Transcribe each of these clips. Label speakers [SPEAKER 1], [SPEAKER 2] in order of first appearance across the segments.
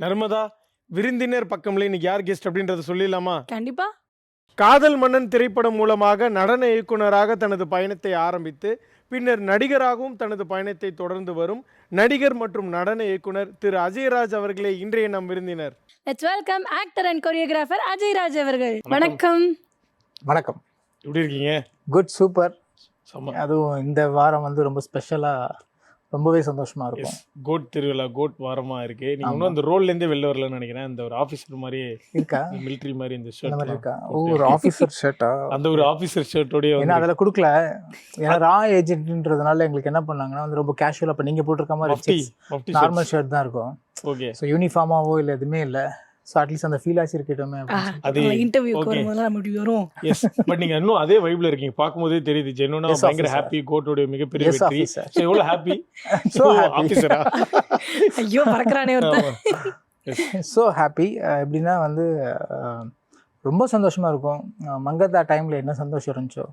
[SPEAKER 1] நர்மதா விருந்தினர் பக்கம்ல இன்னைக்கு யார் கெஸ்ட் அப்படின்றத சொல்லிடலாமா?
[SPEAKER 2] கண்டிப்பா.
[SPEAKER 1] காதல் மன்னன் திரைப்படம் மூலமாக நடன இயக்குனராக தனது பயணத்தை ஆரம்பித்து பின்னர் நடிகராகவும் தனது பயணத்தை தொடர்ந்து வரும் நடிகர் மற்றும் நடன இயக்குனர் திரு அஜயராஜ் அவர்களே இன்றைய நம் விருந்தினர்.
[SPEAKER 2] Let's welcome actor and choreographer Ajay Raj அவர்கள்.
[SPEAKER 1] வணக்கம்.
[SPEAKER 2] வணக்கம்.
[SPEAKER 3] வணக்கம்.
[SPEAKER 1] எப்படி இருக்கீங்க?
[SPEAKER 3] குட் சூப்பர்
[SPEAKER 1] செம்ம.
[SPEAKER 3] அதுவும் இந்த வாரம் வந்து ரொம்ப ஸ்பெஷலாக ரொம்பவே சந்தோஷமா இருக்கும்.
[SPEAKER 1] கோட் திருவிழா கோட் வாரமா இருக்கு. நீங்க. இன்னும் அந்த ரோல்ல இருந்தே வெளில வரலன்னு நினைக்கிறேன். அந்த ஒரு ஆஃபீஸர் மாதிரி
[SPEAKER 3] இருக்கா?
[SPEAKER 1] மிலிட்டரி மாதிரி இந்த
[SPEAKER 3] இந்த மாதிரி
[SPEAKER 1] ஷர்ட்
[SPEAKER 3] இருக்கா? ஒரு ஆஃபீஸர் ஷர்ட்டா
[SPEAKER 1] அந்த ஒரு ஆஃபீஸர் ஷர்ட்டோடய
[SPEAKER 3] ஏன்னா
[SPEAKER 1] வந்து
[SPEAKER 3] அதில் கொடுக்கல? ஏன்னா ரா ஏஜென்ட்ன்றதுனால எங்களுக்கு என்ன பண்ணாங்கன்னா வந்து ரொம்ப கேஷுவலாக இப்போ நீங்கள் போட்டிருக்க மாதிரி நார்மல் ஷர்ட் தான் இருக்கும்.
[SPEAKER 1] ஓகே
[SPEAKER 3] ஸோ யூனிஃபார்மாவோ இல்லை எதுவுமே இல்லை. ஸோ அட்லீஸ்ட் அந்த ஃபீல் ஆச்சு இருக்கட்டுமே.
[SPEAKER 1] அது
[SPEAKER 2] இன்டர்வியூக்கு
[SPEAKER 1] okay.
[SPEAKER 2] வரும்போது நம்ம இப்படி வரும்.
[SPEAKER 1] எஸ் பட் நீங்க இன்னும் அதே வைப்ல இருக்கீங்க. பார்க்கும்போதே தெரியுது ஜெனுனா
[SPEAKER 3] Yes,
[SPEAKER 1] பயங்கர. ஹாப்பி கோட்டோட மிகப்பெரிய
[SPEAKER 3] Yes,
[SPEAKER 1] வெற்றி. ஸோ எவ்வளவு ஹாப்பி
[SPEAKER 3] So happy.
[SPEAKER 1] ஆஃபீஸரா
[SPEAKER 2] ஐயோ பறக்குறானே ஒருத்தன்.
[SPEAKER 3] ஸோ ஹாப்பி எப்படின்னா வந்து ரொம்ப சந்தோஷமா இருக்கும். அஹ், மங்கதா டைமில் என்ன சந்தோஷம் இருந்துச்சோ?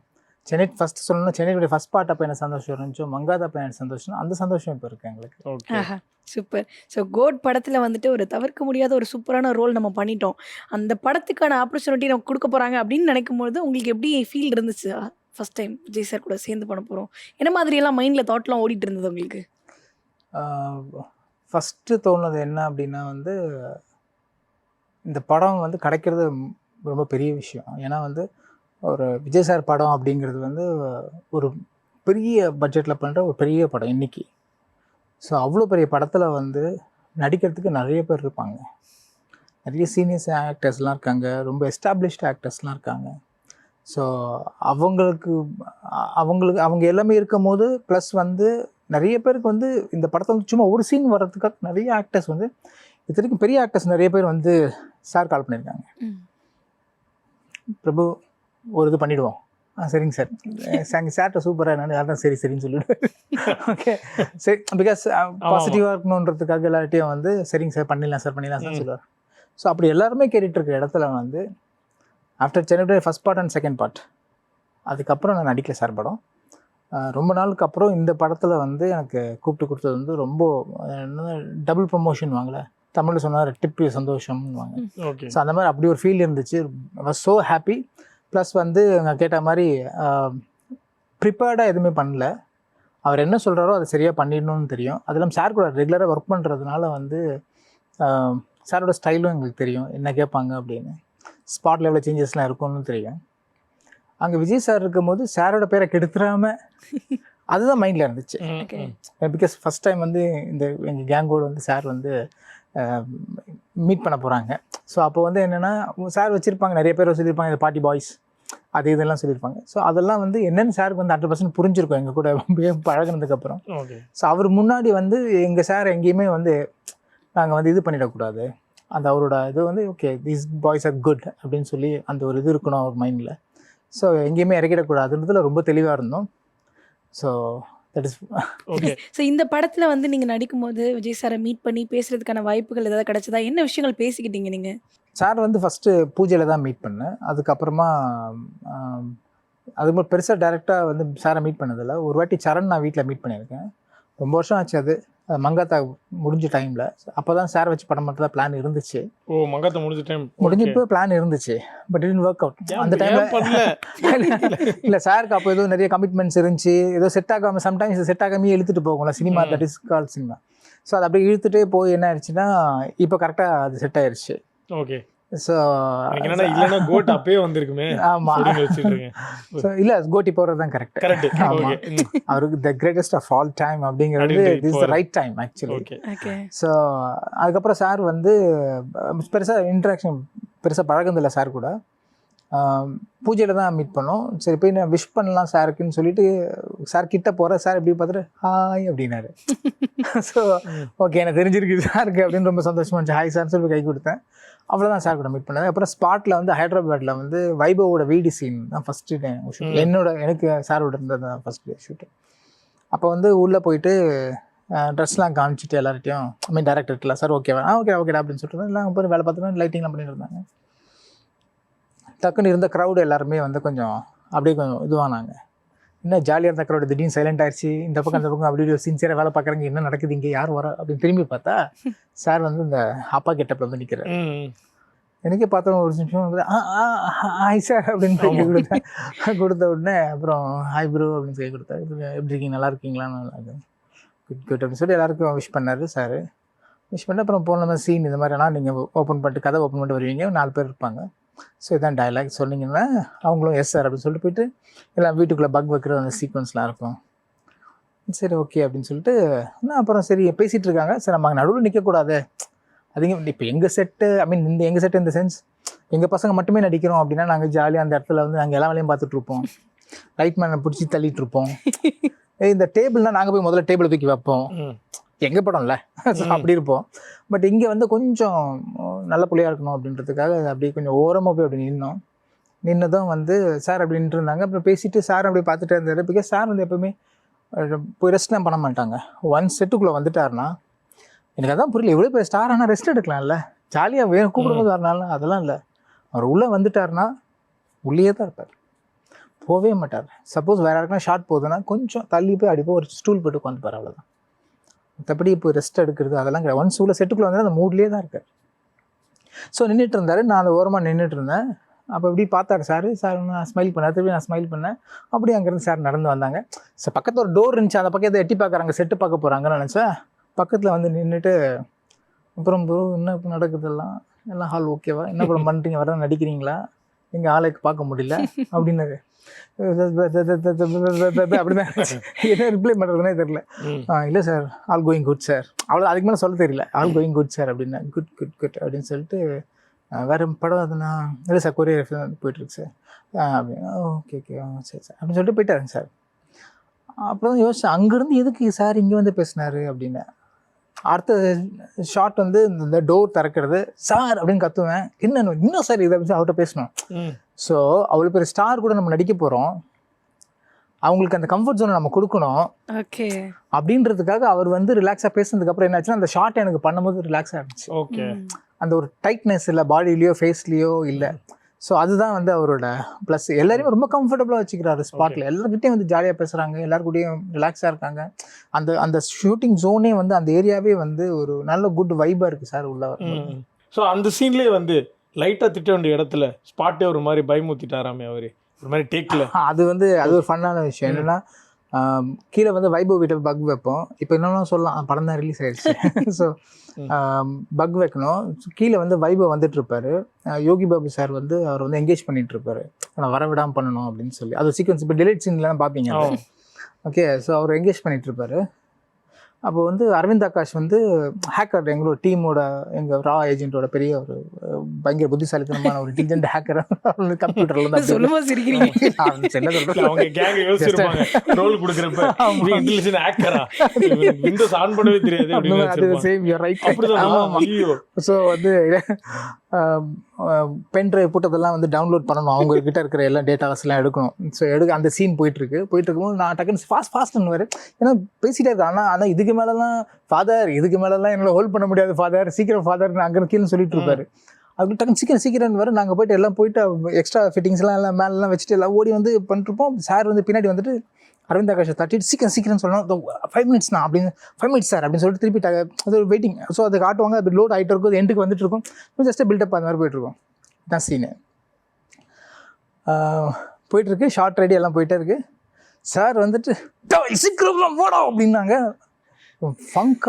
[SPEAKER 3] சென்னை ஃபர்ஸ்ட் சொல்லணும்னா சென்னையுடைய ஃபர்ஸ்ட் பார்ட் அப்போ என்ன சந்தோஷம் இருந்துச்சோ மங்காதா அப்போ என்ன சந்தோஷம்? அந்த சந்தோஷம் இப்போ இருக்கு எங்களுக்கு.
[SPEAKER 1] ஓகே
[SPEAKER 2] சூப்பர் ஸோ கோட் படத்துல வந்துட்டு ஒரு தவிர்க்க முடியாத ஒரு சூப்பரான ரோல் நம்ம பண்ணிட்டோம். அந்த படத்துக்கான ஆப்பர்ச்சுனிட்டி நம்ம கொடுக்க போறாங்க அப்படின்னு நினைக்கும் போது உங்களுக்கு எப்படி ஃபீல் இருந்துச்சு? ஃபர்ஸ்ட் டைம் விஜய் சார் கூட சேர்ந்து பண்ண போறோம். என்ன மாதிரி எல்லாம் மைண்ட்ல தாட்லாம் ஓடிட்டு இருந்தது உங்களுக்கு?
[SPEAKER 3] ஃபஸ்ட்டு தோணுது என்ன அப்படின்னா வந்து இந்த படம் வந்து கிடைக்கிறது ரொம்ப பெரிய விஷயம். ஏன்னா வந்து ஒரு விஜய் சார் படம் அப்படிங்கிறது வந்து ஒரு பெரிய பட்ஜெட்டில் பண்ணுற ஒரு பெரிய படம் இன்னைக்கு. ஸோ அவ்வளோ பெரிய படத்தில் வந்து நடிக்கிறதுக்கு நிறைய பேர் இருப்பாங்க. நிறைய சீனியர்ஸ் ஆக்டர்ஸ்லாம் இருக்காங்க. ரொம்ப எஸ்டாப்ளிஷ்டு ஆக்டர்ஸ்லாம் இருக்காங்க. ஸோ அவங்களுக்கு அவங்களுக்கு அவங்க எல்லாமே இருக்கும் போது ப்ளஸ் வந்து நிறைய பேருக்கு வந்து இந்த படத்தில் வந்து சும்மா ஒரு சீன் வர்றதுக்காக நிறைய ஆக்டர்ஸ் வந்து இத்தனைக்கும் பெரிய ஆக்டர்ஸ் நிறைய பேர் வந்து சார் கால் பண்ணியிருக்காங்க. பிரபு ஒரு இது பண்ணிடுவோம். ஆ சரிங்க சார். சாங்க சார்ட்ட சூப்பராக என்னன்னு அதான் சரி சரின்னு சொல்லிவிடுவார் ஓகே சரி பிகாஸ் பாசிட்டிவாக இருக்கணுன்றதுக்காக எல்லார்ட்டையும் வந்து சரிங்க சார் பண்ணிடலாம் சார் பண்ணிடலாம் சார். சொல்லுவார். ஸோ அப்படி எல்லாருமே கேட்டுட்டு இருக்க இடத்துல வந்து after Chennai first part and second part அதுக்கப்புறம் நான் நடிக்கல சார் படம். ரொம்ப நாளுக்கு அப்புறம் இந்த படத்தில் வந்து எனக்கு கூப்பிட்டு கொடுத்தது வந்து ரொம்ப டபுள் ப்ரொமோஷன் வாங்கல. தமிழில் சொன்னார் டிப்பு சந்தோஷம்னு வாங்க.
[SPEAKER 1] ஓகே.
[SPEAKER 3] ஸோ அந்த மாதிரி அப்படி ஒரு ஃபீல் இருந்துச்சு. வாஸ் ஸோ ஹாப்பி ப்ளஸ் வந்து நான் கேட்ட மாதிரி ப்ரிப்பேர்டாக எதுவுமே பண்ணல. அவர் என்ன சொல்கிறாரோ அதை சரியாக பண்ணிடணும்னு தெரியும். அது இல்லாமல் சார் கூட ரெகுலராக ஒர்க் பண்ணுறதுனால வந்து சாரோட ஸ்டைலும் எங்களுக்கு தெரியும். என்ன கேட்பாங்க அப்படின்னு. ஸ்பாட்டில் எவ்வளோ சேஞ்சஸ்லாம் இருக்கும்னு தெரியும். அங்கே விஜய் சார் இருக்கும்போது சாரோட பேரை கெடுத்துடாம அதுதான் மைண்டில் இருந்துச்சு. பிகாஸ் ஃபஸ்ட் டைம் வந்து இந்த எங்கள் கேங்கோடு வந்து சார் வந்து மீட் பண்ண போகிறாங்க ஸோ அப்போ வந்து என்னென்னா சார் வச்சுருப்பாங்க நிறைய பேர் சொல்லியிருப்பாங்க இந்த பார்ட்டி பாய்ஸ் அது இதெல்லாம் சொல்லியிருப்பாங்க ஸோ அதெல்லாம் வந்து என்னென்னு சாருக்கு வந்து ஹண்ட்ரட் பர்சன்ட் புரிஞ்சிருக்கும் எங்கள் கூட பழகுனதுக்கப்புறம்
[SPEAKER 1] ஓகே
[SPEAKER 3] ஸோ அவர் முன்னாடி வந்து எங்கள் சார் எங்கேயுமே வந்து நாங்கள் வந்து இது பண்ணிடக்கூடாது. அந்த அவரோட இது வந்து okay these boys are good அப்படின்னு சொல்லி அந்த ஒரு இது இருக்கணும் அவர் மைண்டில் ஸோ எங்கேயுமே இறக்கிடக்கூடாதுன்றதுல ரொம்ப தெளிவாக இருந்தோம். So that is
[SPEAKER 1] okay
[SPEAKER 2] so இந்த படத்துல வந்து நீங்க நடிக்கும்போது விஜய் சாரை மீட் பண்ணி பேசுறதுக்கான வாய்ப்புகள் ஏதாவது கிடைச்சதா? என்ன விஷயங்கள் பேசிக்கிட்டீங்க நீங்க?
[SPEAKER 3] சார் வந்து ஃபஸ்ட்டு பூஜையில் தான் மீட் பண்ணேன். அதுக்கப்புறமா அது பெருசாக டேரெக்டாக வந்து சாரை மீட் பண்ணதில்ல. ஒரு வாட்டி சரண் நான் வீட்டில் மீட் பண்ணியிருக்கேன். ரொம்ப வருஷம் ஆச்சு அது. மங்காத்தா முடிஞ்ச டைமில் அப்போ தான் சார் வச்சு படம் தான் பிளான் இருந்துச்சு.
[SPEAKER 1] ஓ மங்காத்த முடிஞ்ச டைம்
[SPEAKER 3] முடிஞ்சப்போ பிளான் இருந்துச்சு. பட் இன் ஒர்க் அவுட் அந்த டைமில் இல்லை சாருக்கு அப்போ ஏதோ நிறைய கமிட்மெண்ட்ஸ் இருந்துச்சு. ஏதோ செட் ஆகாமல் சம்டைம்ஸ் செட் ஆகாமே இழுத்துட்டு போகும்ல cinema. That is call cinema so அது அப்படியே இழுத்துட்டே போய் என்ன ஆயிடுச்சுன்னா இப்போ கரெக்டாக அது செட் ஆயிருச்சு.
[SPEAKER 1] ஓகே
[SPEAKER 3] ஸோ
[SPEAKER 1] என்னன்னா இல்லைன்னா கோட் அப்பயே வந்திருக்குமே.
[SPEAKER 3] ஆமா.
[SPEAKER 1] அப்படின்னு வச்சுட்டு இருக்கேன்
[SPEAKER 3] ஸோ இல்லை கோட்டி போகிறது தான் கரெக்ட்
[SPEAKER 1] கரெக்ட்
[SPEAKER 3] அவருக்கு the greatest of all time அப்படிங்கிறது திஸ்
[SPEAKER 1] இப்போ
[SPEAKER 3] the right time actually
[SPEAKER 1] okay
[SPEAKER 2] okay
[SPEAKER 3] so அதுக்கப்புறம் சார் வந்து பெருசாக இன்ட்ராக்ஷன் பெருசாக பழகுனதில்ல சார் கூட. பூஜையில் தான் மீட் பண்ணோம். சரி போய் நான் விஷ் பண்ணலாம் சாருக்குன்னு சொல்லிட்டு சார் கிட்ட போகிற சார் எப்படி பார்த்துட்டு ஹாய் அப்படின்னாரு. ஸோ ஓகே எனக்கு தெரிஞ்சிருக்கு சாருக்கு அப்படின்னு ரொம்ப சந்தோஷமா இருந்துச்சு. ஹாய் சார் சொல்லி கை கொடுத்தேன். அவ்வளோதான் சார் கூட மீட் பண்ணது. அப்புறம் ஸ்பாட்டில் வந்து ஹைதராபாத்தில் வந்து வைபவோட வீடு சீன் தான் ஃபஸ்ட்டு
[SPEAKER 1] ம்.
[SPEAKER 3] என்னோட எனக்கு சாரோட இருந்தது தான் ஃபஸ்ட் டே ஷூட்டு அப்போ வந்து உள்ளே போயிட்டு ட்ரெஸ்லாம் காமிச்சிட்டு எல்லார்ட்டையும் ஐ மீன் டேரக்டர்ல சார் ஓகேவா ஆ ஓகே ஓகேடா அப்படின்னு சொல்லிட்டு எல்லாம் போய் வேலை பார்த்துட்டு லைட்டிங்லாம் பண்ணிட்டு இருந்தாங்க. டக்குன்னு இருந்த க்ரௌடு எல்லாருமே வந்து கொஞ்சம் அப்படியே கொஞ்சம் இதுவானாங்க. என்ன ஜாலியாக இருந்த crowd திடீர்னு சைலண்ட் ஆயிடுச்சு இந்த பக்கம் அந்த பக்கம் அப்படி ஒரு சின்சியராக வேலை பார்க்குறாங்க என்ன நடக்குது இங்கே யார் வரா? அப்படின்னு திரும்பி பார்த்தா சார் வந்து இந்த அப்பா கெட்டப்பில் வந்து நிற்கிறார். எனக்கே பார்த்தோம் ஒரு நிமிஷம் ஆ ஹாய் சார் அப்படின்னு கை கொடுத்தேன் கொடுத்த உடனே அப்புறம் ஹாய் ப்ரோ அப்படின்னு சொல்லி கொடுத்தாரு எப்படி இருக்கீங்க? நல்லா இருக்கீங்களா? நல்லா இருக்கேன் குட் குட் அப்படின்னு சொல்லி எல்லாருக்கும் விஷ் பண்ணாரு சார் விஷ் பண்ணி அப்புறம் போன மாதிரி சீன் இந்த மாதிரிலாம் நீங்கள் ஓப்பன் பண்ணிட்டு கதை ஓப்பன் பண்ணிட்டு வருவீங்க நாலு பேர் இருப்பாங்க. ஸோ இதான் டயலாக் சொன்னீங்கன்னா அவங்களும் எஸ் சார் அப்படின்னு சொல்லிட்டு போயிட்டு எல்லாம் வீட்டுக்குள்ளே பக் வைக்கிற அந்த சீக்வன்ஸ்லாம் இருக்கும். சரி ஓகே அப்படின்னு சொல்லிட்டு நான் அப்புறம் சரி பேசிகிட்டு இருக்காங்க. சரி நம்ம நடுவில் நிற்கக்கூடாது அதிகம் இப்போ எங்கள் செட்டு ஐ மீன் இந்த எங்கள் செட்டு இந்த சென்ஸ் எங்கள் பசங்க மட்டுமே நடிக்கிறோம் அப்படின்னா நாங்கள் ஜாலியாக அந்த இடத்துல வந்து நாங்கள் எல்லா வேலையும் பார்த்துட்டு இருப்போம். லைட் மேனை பிடிச்சி தள்ளிட்டு இருப்போம். இந்த டேபிள்னா நாங்கள் போய் முதல்ல டேபிளை தூக்கி வைப்போம். எங்கள் படம்ல? So, அப்படி இருப்போம். பட் இங்கே வந்து கொஞ்சம் நல்ல புள்ளையா இருக்கணும் அப்படின்றதுக்காக அப்படியே கொஞ்சம் ஓரமாக போய் அப்படி நின்னோம். நின்னதும் வந்து சார் அப்படி நின்று இருந்தாங்க அப்புறம் பேசிட்டு சார் அப்படி பார்த்துட்டே இருந்தார். பிகாஸ் சார் வந்து எப்பவுமே போய் ரெஸ்ட்லாம் பண்ண மாட்டாங்க. ஒன் செட்டுக்குள்ளே வந்துட்டாருன்னா எனக்கு அதான் புரியல. எவ்வளோ பேர் ஸ்டார் ஆனால் ரெஸ்ட் எடுக்கலாம்ல? ஜாலியாக வேணும் கூப்பிடும்போது வரனால அதெல்லாம் இல்லை. அவர் உள்ளே வந்துட்டாருன்னா உள்ளே தான் இருப்பார். போகவே மாட்டார். சப்போஸ் வேற யாருக்குன்னா ஷார்ட் போகுதுன்னா கொஞ்சம் தள்ளி போய் அடிப்போ ஒரு ஸ்டூல் போட்டு உட்காந்துப்பார் அவ்வளோதான் மற்றபடி இப்போ ரெஸ்ட் எடுக்கிறது அதெல்லாம் கிடையாது. ஒன்ஸ் உள்ள செட்டுக்குள்ளே வந்தால் அந்த மூட்லேயே தான் இருக்கார் ஸோ நின்றுட்டு இருந்தார் நான் அந்த ஓரமாக நின்றுட்டு இருந்தேன் அப்போ இப்படி பார்த்தாரு. சார் சார் நான் ஸ்மைல் பண்ணேன். திருப்பி நான் ஸ்மைல் பண்ணேன். அப்படியே அங்கேருந்து சார் நடந்து வந்தாங்க. ஸோ பக்கத்தில் ஒரு டோர் இருந்துச்சு. அந்த பக்கத்தை எட்டி பார்க்குறாங்க. செட்டு பார்க்க போகிறாங்கன்னு நினச்சேன். பக்கத்தில் வந்து நின்றுட்டு அப்புறம் ப்ரோ என்ன இப்போ நடக்குதெல்லாம் எல்லாம்? ஹால் ஓகேவா என்ன படம் பண்ணுறீங்க வர நடிக்கிறீங்களா? எங்கள் ஆளுக்கு பார்க்க முடியல. அப்படின்னாரு. அப்படிதான். என்ன ரிப்ளை பண்ணுறதுனே தெரில. இல்லை sir all going good sir அவ்வளோ அதுக்கு மேலே சொல்ல தெரியல. ஆல் கோயிங் குட் சார் அப்படின்னா. குட் குட் குட் அப்படின்னு சொல்லிட்டு வேற படம் அதுனா இல்லை சார் கொரியர் போயிட்டுருக்கு சார் அப்படின்னா ஓகே ஓகே சரி சார் அப்படின்னு சொல்லிட்டு போயிட்டாருங்க சார் அப்புறம் யோசிச்சேன் அங்கேருந்து எதுக்கு சார் இங்கே வந்து பேசினாரு அப்படின்னு. அடுத்த ஷாட் வந்து இந்த டோர் திறக்கிறது சார் அப்படின்னு கத்துவேன். என்ன இன்னும் சார் இதை பற்றி அவர்கிட்ட பேசணும். ஸோ அவ்வளோ பெரிய ஸ்டார் கூட நம்ம நடிக்க போகிறோம் அவங்களுக்கு அந்த கம்ஃபர்ட் ஜோனை நம்ம கொடுக்கணும்.
[SPEAKER 2] ஓகே
[SPEAKER 3] அப்படின்றதுக்காக அவர் வந்து ரிலாக்ஸாக பேசுனதுக்கு அப்புறம் என்னாச்சுன்னா அந்த ஷார்ட் எனக்கு பண்ணும்போது ரிலாக்ஸாக இருந்துச்சு.
[SPEAKER 1] ஓகே
[SPEAKER 3] அந்த ஒரு டைட்னஸ் இல்லை பாடியிலையோ ஃபேஸ்லேயோ இல்லை. ஸோ அதுதான் வந்து அவரோட ப்ளஸ் எல்லாரையுமே ரொம்ப கம்ஃபர்டபுளாக வச்சுக்கிறாரு ஸ்பாட்டில் எல்லாருக்கிட்டையும் வந்து ஜாலியாக பேசுகிறாங்க எல்லாருக்கூடயும் ரிலாக்ஸாக இருக்காங்க. அந்த அந்த ஷூட்டிங் ஜோனே வந்து அந்த ஏரியாவே வந்து ஒரு நல்ல குட் வைபாக இருக்குது சார் உள்ள.
[SPEAKER 1] ஸோ அந்த சீன்லேயே வந்து லைட்டாக திட்ட வேண்டிய இடத்துல ஸ்பாட்டே ஒரு மாதிரி பயமுத்திட்டாராமே அவரு. ஒரு மாதிரி டேக்கில்
[SPEAKER 3] அது வந்து அது ஒரு ஃபன்னான விஷயம். என்னன்னா கீழே வந்து வைபவ் வீட்டில் பக் வைப்போம். இப்போ இன்னொன்னு சொல்லலாம். படம் தான் ரிலீஸ் ஆயிடுச்சு. ஸோ பக் வைக்கணும். கீழே வந்து வைபவ் வந்துட்டு இருப்பாரு யோகி பாபு சார் வந்து அவர் வந்து என்கேஜ் பண்ணிட்டு இருப்பாரு நான் வர விடாம பண்ணணும் அப்படின்னு சொல்லி. அது சீக்வன்ஸ் இப்போ டிலேட் சீன்லாம் பார்ப்பீங்க ஓகே ஸோ அவர் என்கேஜ் பண்ணிட்டு இருப்பாரு அப்போ வந்து அரவிந்த் ஆகாஷ் வந்து ஹேக்கர் எங்களோட டீமோட எங்கள் ரா ஏஜென்ட்டோட பெரிய ஒரு பயங்கர புத்திசாலித்தனமான ஒரு இன்டெலிஜென்ட் ஹேக்கர் கம்ப்யூட்டர்ல
[SPEAKER 2] சொல்லுமா சிரிக்கிறீங்க?
[SPEAKER 1] அவங்க கேங் யோசிச்சிருப்பாங்க ரோல் கொடுக்குறப்ப இன்டெலிஜென்ட் ஆக்டரா விண்டோஸ் ஆன் பண்ணவே தெரியாது அப்படின்னு
[SPEAKER 3] அது. சேம் யூ ரைட்
[SPEAKER 1] அப்படிதான் ஐயோ.
[SPEAKER 3] ஸோ வந்து பென் ட்ரைவ் போட்டதெல்லாம் வந்து டவுன்லோட் பண்ணணும். அவங்க கிட்ட இருக்கிற எல்லா டேட்டாஸ் எல்லாம் எடுக்கணும். ஸோ எடுக்க அந்த சீன் போயிட்டு இருக்கு போயிட்டு இருக்கும்போது நான் டக்குன்னு ஃபாஸ்ட் ஃபாஸ்ட்னு வேறு ஏன்னா பேசிட்டே இருக்கேன். ஆனால் ஆனால் இதுக்கு மேலலாம் ஃபாதர் இதுக்கு மேலலாம் என்னால் ஹோல்ட் பண்ண முடியாது. ஃபாதர் சீக்கிரம் ஃபாதர் அங்கே கீழே சொல்லிட்டு இருப்பாரு. அப்படி டக்குன்னு சீக்கிரம் சீக்கிரம் வர நாங்கள் போயிட்டு எல்லாம் போயிட்டு எக்ஸ்ட்ரா ஃபிட்டிங்ஸ்லாம் எல்லாம் மேலெல்லாம் வச்சுட்டு எல்லாம் ஓடி வந்து பண்ணிருப்போம் சார் வந்து பின்னாடி வந்துட்டு அரவிந்த் ஆகாஷை தட்டிட்டு சீக்கிரம் சீக்கிரம் சொல்லணும். ஃபைவ் மினிட்ஸ் தான் அப்படின்னு ஃபைவ் மினிட்ஸ் சார் அப்படின்னு சொல்லிட்டு திருப்பி அது ஒரு வெயிட்டிங் ஸோ அதை காட்டுவாங்க அது லோட் ஆகிட்டு இருக்கும் அது எண்டுக்கு வந்துட்டு இருக்கும். ஜஸ்ட்டு பில்டப் அந்த மாதிரி போயிட்டு இருக்கும். தான் சீனு போயிட்டுருக்கு ஷார்ட் ரெடி எல்லாம் போயிட்டே இருக்குது சார் வந்துட்டு சீக்கிரம் போடா அப்படின்னாங்க. ஃபங்க்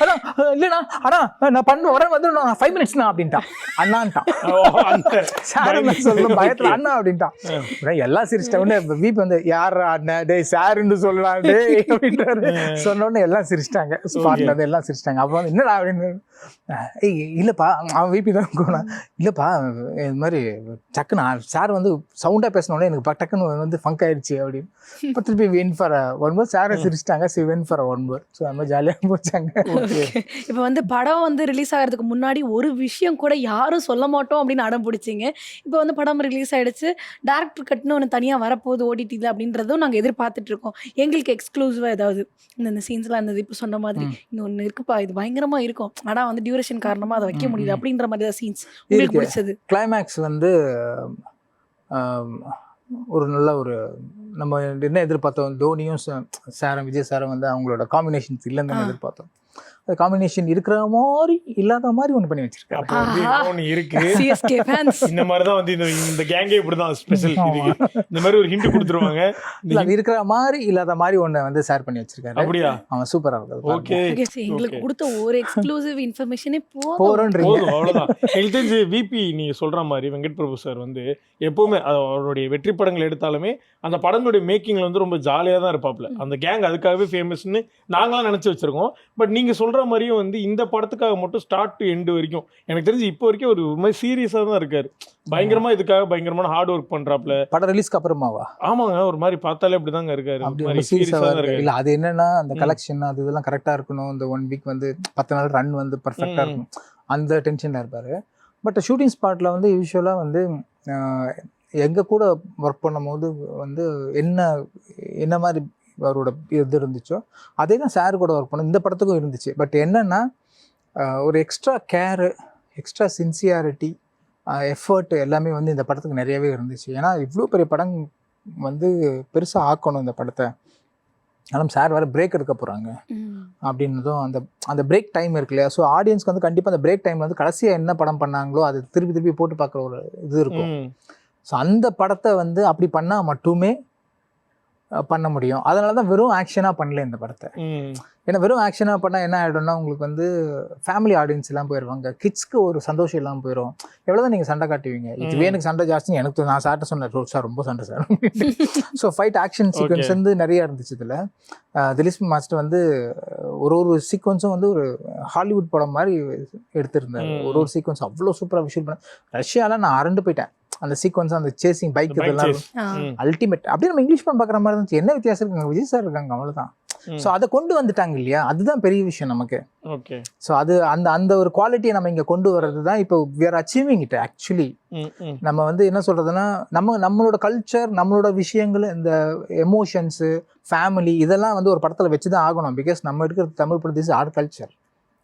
[SPEAKER 3] அதான் இல்லைண்ணா அண்ணா நான் பண்ண உடனே வந்து நான் ஃபைவ் மினிட்ஸ்ண்ணா அப்படின்ட்டான். அண்ணான்ட்டான். சார் சொல்லணும் பயத்தில் அண்ணா அப்படின்ட்டான். எல்லாம் சிரிச்சிட்ட உடனே வீப் வந்து யார் அண்ணன் டேய் சாருன்னு சொல்லலாம் டே அப்படின்றாரு சொன்ன உடனே எல்லாம் சிரிச்சிட்டாங்க. ஸ்பாட்ல வந்து எல்லாம் சிரிச்சிட்டாங்க. அப்புறம் வந்து என்னடா அப்படின்னு? ஏய் இல்லைப்பா அவன் விபி தான் போனான் இல்லைப்பா இது மாதிரி டக்குன்னு சார் வந்து சவுண்டாக பேசினோடனே எனக்கு டக்குன்னு வந்து ஃபங்க் ஆயிடுச்சு அப்படின்னு. இப்போ திருப்பி வென் ஃபார் ஒன் போர் சாரை சிரிச்சிட்டாங்க. C when for one four so மாதிரி ஜாலியாக போச்சாங்க.
[SPEAKER 2] இப்போ வந்து படம் வந்து ரிலீஸ் ஆகிறதுக்கு முன்னாடி ஒரு விஷயம் கூட யாரும் சொல்ல மாட்டோம் அப்படின்னு அடம் பிடிச்சிங்க. இப்போ வந்து படம் ரிலீஸ் ஆயிடுச்சு. டேரக்டர் கட்டுன்னு ஒன்று தனியாக வரப்போகுது ஓடிடியில் அப்படின்றதும் நாங்கள் எதிர்பார்த்துட்டு இருக்கோம். எங்களுக்கு எக்ஸ்க்ளூசிவாக ஏதாவது இந்த சீன்ஸ்லாம் இருந்தது இப்போ சொன்ன மாதிரி. இன்னொன்று இருக்குப்பா இது பயங்கரமாக இருக்கும். ஆனால் வந்து டியூரேஷன் காரணமாக அதை வைக்க முடியல. அப்படின்ற மாதிரி தான் சீன்ஸ் உங்களுக்கு. பிடிச்சது.
[SPEAKER 3] கிளைமேக்ஸ் வந்து ஒரு நல்ல ஒரு நம்ம என்ன எதிர்பார்த்தோம்? தோனியும் சாரும் விஜய் சாரும் வந்து அவங்களோட காம்பினேஷன்ஸ் இல்லைன்னு தானே. எதிர்பார்த்தோம். அது காம்பினேஷன் இருக்கிற மாதிரி இல்லாத மாதிரி ஒன்று பண்ணி.
[SPEAKER 1] இன்னொன்னு இருக்கு.
[SPEAKER 2] சிஎஸ்கே ஃபேன்ஸ்
[SPEAKER 1] இந்த மாதிரி தான் வந்து இந்த இந்த கேங்கே இப்படிதான் ஸ்பெஷல் இதுக்கு. இந்த மாதிரி ஒரு ஹிண்ட் கொடுத்துருவாங்க.
[SPEAKER 3] இல்ல அது இருக்கிற மாதிரி இல்லாத மாதிரி ஒன்று வந்து ஷேர் பண்ணி வச்சிருக்காரு.
[SPEAKER 1] அப்படியா?
[SPEAKER 3] அவன் சூப்பரா இருக்குது
[SPEAKER 1] ஓகே
[SPEAKER 2] எங்களுக்கு. கொடுத்த ஒரு எக்ஸ்க்ளூசிவ் இன்ஃபர்மேஷனே போதும்.
[SPEAKER 1] அவ்வளவுதான். எனக்கு தெரிஞ்சு விபி நீங்க சொல்ற மாதிரி வெங்கட் பிரபு சார் வந்து எப்பவுமே அவருடைய வெற்றி படங்கள் எடுத்தாலுமே அந்த படங்களுடைய மேக்கிங்ல வந்து ரொம்ப ஜாலியா தான் இருப்பாப்ல. அந்த கேங் அதுக்காகவே ஃபேமஸ்னு நாங்களாம் நினைச்சு வச்சிருக்கோம். பட் நீங்க சொல்ற மாதிரியும் வந்து இந்த படத்துக்காக மட்டும் ஸ்டார்ட் டு எண்டு வரைக்கும். எனக்கு தெரிஞ்சு இப்போ வரைக்கும் ஒரு மாதிரி சீரியஸா தான் இருக்காரு. பயங்கரமா இதுக்காக பயங்கரமான ஹார்ட் ஒர்க் பண்றாப்ல.
[SPEAKER 3] படம் ரிலீஸ்க்கு அப்புறமாவா?
[SPEAKER 1] ஆமாங்க ஒரு மாதிரி பார்த்தாலே இருக்காரு.
[SPEAKER 3] அப்படி
[SPEAKER 1] மாதிரி
[SPEAKER 3] ரொம்ப சீரியஸாக இருக்கு
[SPEAKER 1] இருக்காரு.
[SPEAKER 3] இல்ல அது என்னன்னா அந்த. கலெக்ஷன் அது இதெல்லாம் கரெக்டா இருக்கணும். இந்த ஒன் வீக் வந்து பத்து நாள் ரன் வந்து பர்ஃபெக்டா
[SPEAKER 1] ம்.
[SPEAKER 3] இருக்கணும். அந்த டென்ஷன்ல இருப்பாரு. பட் ஷூட்டிங் ஸ்பாட்ல வந்து யூஸ்வலா வந்து ஆஹ், எங்க கூட ஒர்க் பண்ணும்போது வந்து என்ன என்ன மாதிரி அவரோட இது இருந்துச்சோ அதே தான் சார் கூட ஒர்க் பண்ணோம் இந்த படத்துக்கும் இருந்துச்சு. பட் என்னன்னா ஒரு extra care extra sincerity effort எல்லாமே வந்து இந்த படத்துக்கு நிறையவே இருந்துச்சு. ஏன்னா இவ்வளோ பெரிய படம் வந்து பெருசாக ஆக்கணும் இந்த படத்தை. ஆனால் சார் வேறு பிரேக் எடுக்க போகிறாங்க
[SPEAKER 2] ம்.
[SPEAKER 3] அப்படின்னதும் அந்த அந்த பிரேக் டைம் இருக்கு இல்லையா? ஸோ ஆடியன்ஸ்க்கு வந்து கண்டிப்பாக அந்த பிரேக் டைம் வந்து கடைசியாக என்ன படம் பண்ணாங்களோ அது திருப்பி திருப்பி போட்டு பார்க்குற ஒரு இது இருக்கும்.
[SPEAKER 1] ம்.
[SPEAKER 3] ஸோ அந்த படத்தை வந்து அப்படி பண்ணால் மட்டுமே பண்ண முடியும். அதனால தான் வெறும் ஆக்ஷனாக பண்ணல இந்த படத்தை. ஏன்னா வெறும் ஆக்ஷனாக பண்ணால் என்ன ஆகிடும்னா உங்களுக்கு வந்து ஃபேமிலி ஆடியன்ஸ் எல்லாம் போயிடுவாங்க கிட்ஸ்க்கு ஒரு சந்தோஷம் இல்லாமல் போயிடும் எவ்வளோதான் நீங்கள் சண்டை காட்டுவீங்க. இதுவே. எனக்கு சண்டை ஜாஸ்தி எனக்கு நான் சார்ட்ட சொன்னேன் "ரோ, சார் ரொம்ப சண்டை sir. So fight action sequence. வந்து நிறைய இருந்துச்சு இதில். திலீப் மாஸ்டர் வந்து ஒரு ஒரு சீக்வன்ஸும் வந்து ஒரு ஹாலிவுட் படம் மாதிரி எடுத்திருந்தாரு.
[SPEAKER 1] ம்.
[SPEAKER 3] ஒரு ஒரு சீக்வன்ஸ் அவ்வளோ சூப்பராக விஷயம் பண்ண. ரஷ்யாவில் நான் அரண்டு போயிட்டேன். அந்த சீக்வன்ஸ் அந்த சேசிங் பைக் இதெல்லாம். அல்டிமேட் அப்படியே நம்ம இங்கிலீஷ் படம் பார்க்குற மாதிரி இருந்துச்சு. என்ன வித்தியாசம் இருக்குங்க விஜய் சார் இருக்காங்க அவ்வளோதான். ஸோ அதை கொண்டு வந்துட்டாங்க இல்லையா? அதுதான் பெரிய விஷயம் நமக்கு.
[SPEAKER 1] ஓகே.
[SPEAKER 3] ஸோ அது அந்த அந்த ஒரு குவாலிட்டியை நம்ம இங்கே கொண்டு வர்றது தான் இப்போ we are achieving it actually. நம்ம வந்து என்ன சொல்கிறதுனா நம்ம நம்மளோட கல்ச்சர் நம்மளோட விஷயங்கள் இந்த எமோஷன்ஸு ஃபேமிலி இதெல்லாம் வந்து ஒரு படத்தில் வச்சு தான் ஆகணும். பிகாஸ் நம்ம எடுக்கிற தமிழ் படம் திஸ் ஆர்ட் கல்ச்சர்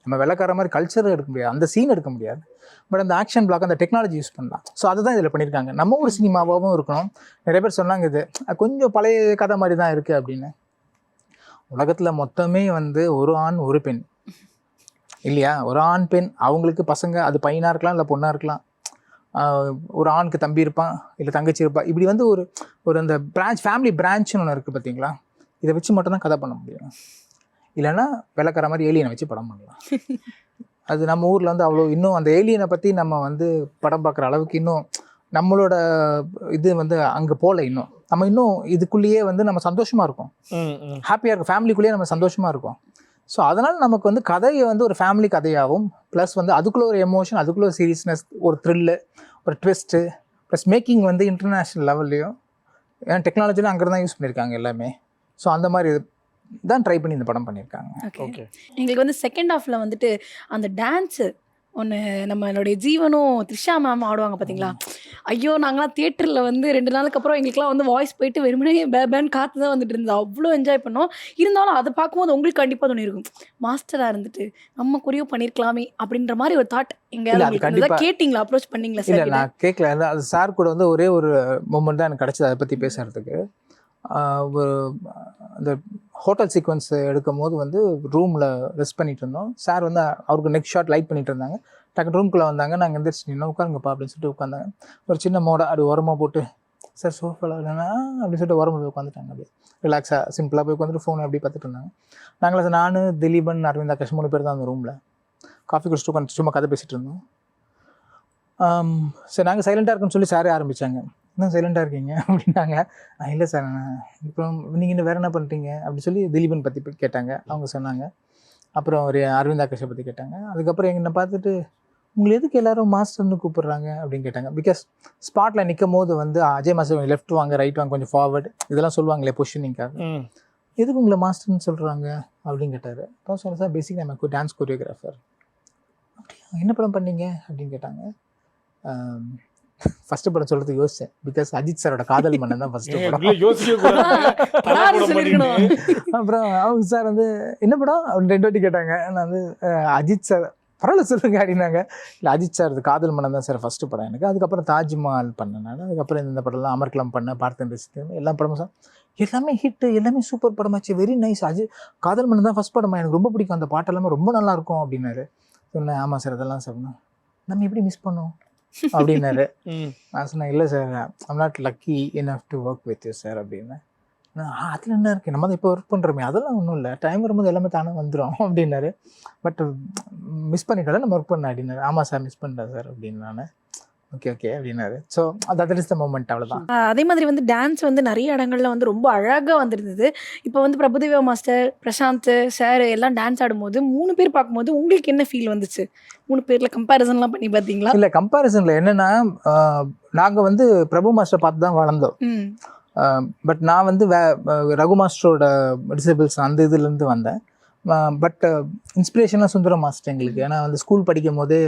[SPEAKER 3] நம்ம வெள்ளக்கார மாதிரி கல்ச்சர் எடுக்க முடியாது. அந்த சீன் எடுக்க முடியாது. பட் அந்த ஆக்ஷன் பிளாக் அந்த டெக்னாலஜி யூஸ் பண்ணலாம். ஸோ அதுதான் இதில் பண்ணியிருக்காங்க நம்ம ஒரு சினிமாவாகவும் இருக்கணும். நிறைய பேர் சொன்னாங்க இது கொஞ்சம் பழைய கதை மாதிரி தான் இருக்குது அப்படின்னு. உலகத்தில் மொத்தமே வந்து ஒரு ஆண் ஒரு பெண். இல்லையா? ஒரு ஆண் பெண். அவங்களுக்கு பசங்க அது பையனாக இருக்கலாம் இல்லை பொண்ணாக இருக்கலாம். ஒரு ஆணுக்கு தம்பி இருப்பான் இல்லை தங்கச்சி இருப்பான். இப்படி வந்து ஒரு ஒரு அந்த பிரான்ச் ஃபேமிலி பிரான்ச்சுன்னு ஒன்று இருக்குது பார்த்தீங்களா இதை வச்சு மட்டும்தான் கதை பண்ண முடியும். இல்லைன்னா வெள்ளக்கார மாதிரி ஏலியனை வச்சு படம் பண்ணலாம். அது நம்ம ஊரில் வந்து அவ்வளோ இன்னும் அந்த ஏலியனை பற்றி நம்ம வந்து படம் பார்க்குற அளவுக்கு இன்னும் நம்மளோட இது வந்து அங்கே போகல இன்னும். நம்ம இன்னும் இதுக்குள்ளேயே வந்து நம்ம சந்தோஷமாக இருக்கோம். ஹாப்பியாக இருக்கும் ஃபேமிலிக்குள்ளேயே நம்ம சந்தோஷமாக இருக்கும். ஸோ அதனால் நமக்கு வந்து கதையை வந்து ஒரு ஃபேமிலி கதையாகவும் ப்ளஸ் வந்து அதுக்குள்ளே ஒரு எமோஷன் அதுக்குள்ளே ஒரு சீரியஸ்னஸ் ஒரு த்ரில்லு ஒரு ட்விஸ்ட்டு ப்ளஸ் மேக்கிங் வந்து இன்டர்நேஷ்னல் லெவல்லையும் ஏன்னா டெக்னாலஜிலாம் அங்கே தான் யூஸ் பண்ணியிருக்காங்க எல்லாமே. ஸோ அந்த மாதிரி தான் ட்ரை பண்ணி இந்த படம் பண்ணியிருக்காங்க.
[SPEAKER 2] ஓகே
[SPEAKER 1] ஓகே
[SPEAKER 2] எங்களுக்கு வந்து செகண்ட் ஹாஃப்ல வந்துட்டு அந்த டான்ஸு ஒன்று நம்மளுடைய ஜீவனும் த்ரிஷா மேம் ஆடுவாங்க பார்த்தீங்களா ஐயோ நாங்களாம் தியேட்டரில் வந்து ரெண்டு நாளுக்கு அப்புறம் எங்களுக்குலாம் வந்து வாய்ஸ் போயிட்டு வெறுமனே பே பேன் காத்து தான் வந்துட்டு இருந்தது. அவ்வளோ என்ஜாய் பண்ணோம். இருந்தாலும் அதை பார்க்கும்போது உங்களுக்கு கண்டிப்பாக தோணி இருக்கும். மாஸ்டராக இருந்துட்டு நம்ம குறியோ பண்ணியிருக்கலாமே அப்படின்ற மாதிரி ஒரு தாட் எங்கேயாவது கேட்டிங்களா? அப்ரோச் பண்ணீங்களா
[SPEAKER 3] இல்லை
[SPEAKER 2] சார்
[SPEAKER 3] நான் கேட்கல அது- அது சார் கூட வந்து ஒரே ஒரு மூமெண்ட் தான் எனக்கு கிடச்சிது அதை பற்றி பேசுகிறதுக்கு ஒரு அந்த ஹோட்டல் சீக்வன்ஸ் எடுக்கும் போது வந்து ரூமில் ரெஸ்ட் பண்ணிட்டு இருந்தோம். சார் வந்து அவருக்கு நெக்ஸ்ட் ஷாட் லைட் பண்ணிட்டு இருந்தாங்க. டக்கு ரூம்குள்ளே வந்தாங்க. நாங்கள் எந்திரிச்சு நின்று உட்காருங்கப்பா அப்படின்னு சொல்லிட்டு உட்காந்தாங்க. ஒரு சின்ன மோட அது உரமாக போட்டு. சார் சோஃபாவில் இல்லைன்னா அப்படின்னு சொல்லிட்டு உரமாக போய் உட்காந்துட்டாங்க அப்படியே. ரிலாக்ஸாக சிம்பிளாக போய் உட்காந்துட்டு ஃபோனை அப்படி பார்த்துட்டு இருந்தாங்க. நாங்களே நான் திலீபன் அரவிந்த் ஆகாஷ் மூணு பேர் தான் அந்த ரூமில் காஃபி குடிச்சிட்டு உட்காந்து சும்மா கதை பேசிகிட்டு இருந்தோம். சரி நாங்கள் சைலண்டாக இருக்குன்னு சொல்லி சாரே ஆரம்பித்தாங்க இன்னும் சைலண்டாக இருக்கீங்க அப்படின்னாங்க. "ஆ, இல்லை சார் நான் இப்போ நீங்கள் இன்னும் வேறு என்ன பண்ணுறீங்க அப்படின்னு சொல்லி திலீபன் பற்றி கேட்டாங்க. அவங்க சொன்னாங்க. அப்புறம் ஒரு அரவிந்த் ஆகாஷை பற்றி கேட்டாங்க. அதுக்கப்புறம் என்னை பார்த்துட்டு உங்களை எதுக்கு எல்லாரும் மாஸ்டர்னு கூப்பிடுறாங்க? அப்படின்னு கேட்டாங்க. பிகாஸ் ஸ்பாட்டில் நிற்கும் போது வந்து அஜய் மாஸ்டர் லெஃப்ட் வாங்க ரைட் வாங்க கொஞ்சம் ஃபார்வர்டு இதெல்லாம் சொல்லுவாங்களே பொசிஷனிங்காக. எதுக்கு உங்களை மாஸ்டர்னு சொல்கிறாங்க அப்படின்னு கேட்டார். அப்போ சொன்னேன் சார் பேசிக் நம்ம டான்ஸ் கொரியோகிராஃபர் அப்படியா? என்ன படம் பண்ணீங்க? அப்படின்னு கேட்டாங்க. ஃபஸ்ட்டு படம் சொல்கிறதுக்கு யோசித்தேன் பிகாஸ் அஜித் சாரோட காதல் மன்னன் தான் ஃபஸ்ட்டு
[SPEAKER 1] ஏங்க,
[SPEAKER 3] படம். அப்புறம் அவங்க சார் வந்து என்ன படம்? ரெண்டு வாட்டி கேட்டாங்க. நான் வந்து அஜித் சார் பரவாயில்ல சொல்லுங்க அப்படின்னாங்க. இல்லை அஜித் சார் இது காதல் மனம் தான் சார் ஃபஸ்ட்டு படம் எனக்கு. அதுக்கப்புறம் தாஜ்மஹால் பண்ணேன் நான் அதுக்கப்புறம் இந்த படம்லாம் அமர்கலம் பண்ணேன் பார்த்தேன் ரசித்தேன் எல்லா படமும் சார் எல்லாமே ஹிட் எல்லாமே சூப்பர் படமாச்சு. வெரி நைஸ் அஜய் காதல் மன்னன் தான் ஃபர்ஸ்ட் படமா? எனக்கு ரொம்ப பிடிக்கும். அந்த பாட்டு எல்லாமே ரொம்ப நல்லா இருக்கும் அப்படின்னாரு. சொன்னேன் ஆமாம் சார் அதெல்லாம் சொன்னேன் நம்ம எப்படி மிஸ் பண்ணோம்? அப்படின்னாரு. நான் சொன்னேன் இல்லை sir I'm not lucky enough to work with you sir அப்படின்னு. அதில் என்ன இருக்குது நம்ம தான் இப்போ ஒர்க் பண்ணுறோமே அதெல்லாம் ஒன்றும் இல்லை. டைம் வரும்போது எல்லாமே தானே வந்துடும் அப்படின்னாரு. பட் மிஸ் பண்ணிட்டோம்ல நம்ம ஒர்க் பண்ண அப்படின்னாரு. ஆமாம் சார் மிஸ் பண்ணிட்டேன் சார் அப்படின்னு நான். ஓகே ஓகே அப்படின்னாரு. So that is the moment அவ்வளோதான்
[SPEAKER 2] அதே மாதிரி வந்து டான்ஸ் வந்து நிறைய இடங்கள்ல வந்து ரொம்ப அழகாக வந்திருந்தது. இப்போ வந்து பிரபுதேவா மாஸ்டர் பிரசாந்த் சார் எல்லாம் டான்ஸ் ஆடும்போது மூணு பேர் பார்க்கும்போது உங்களுக்கு என்ன ஃபீல் வந்துச்சு? மூணு பேர்ல கம்பேரிசன்லாம் பண்ணி பார்த்தீங்களா?
[SPEAKER 3] இல்லை கம்பேரிசனில் என்னென்னா நாங்கள் வந்து பிரபு மாஸ்டர் பார்த்து தான் வளர்ந்தோம். பட் நான் வந்து வே ரகு மாஸ்டரோட டிசபிள்ஸ் அந்த இதுலேருந்து வந்தேன். பட் இன்ஸ்பிரேஷனாக சுந்தரம் மாஸ்டர் எங்களுக்கு. ஏன்னா வந்து ஸ்கூல் படிக்கும் போதே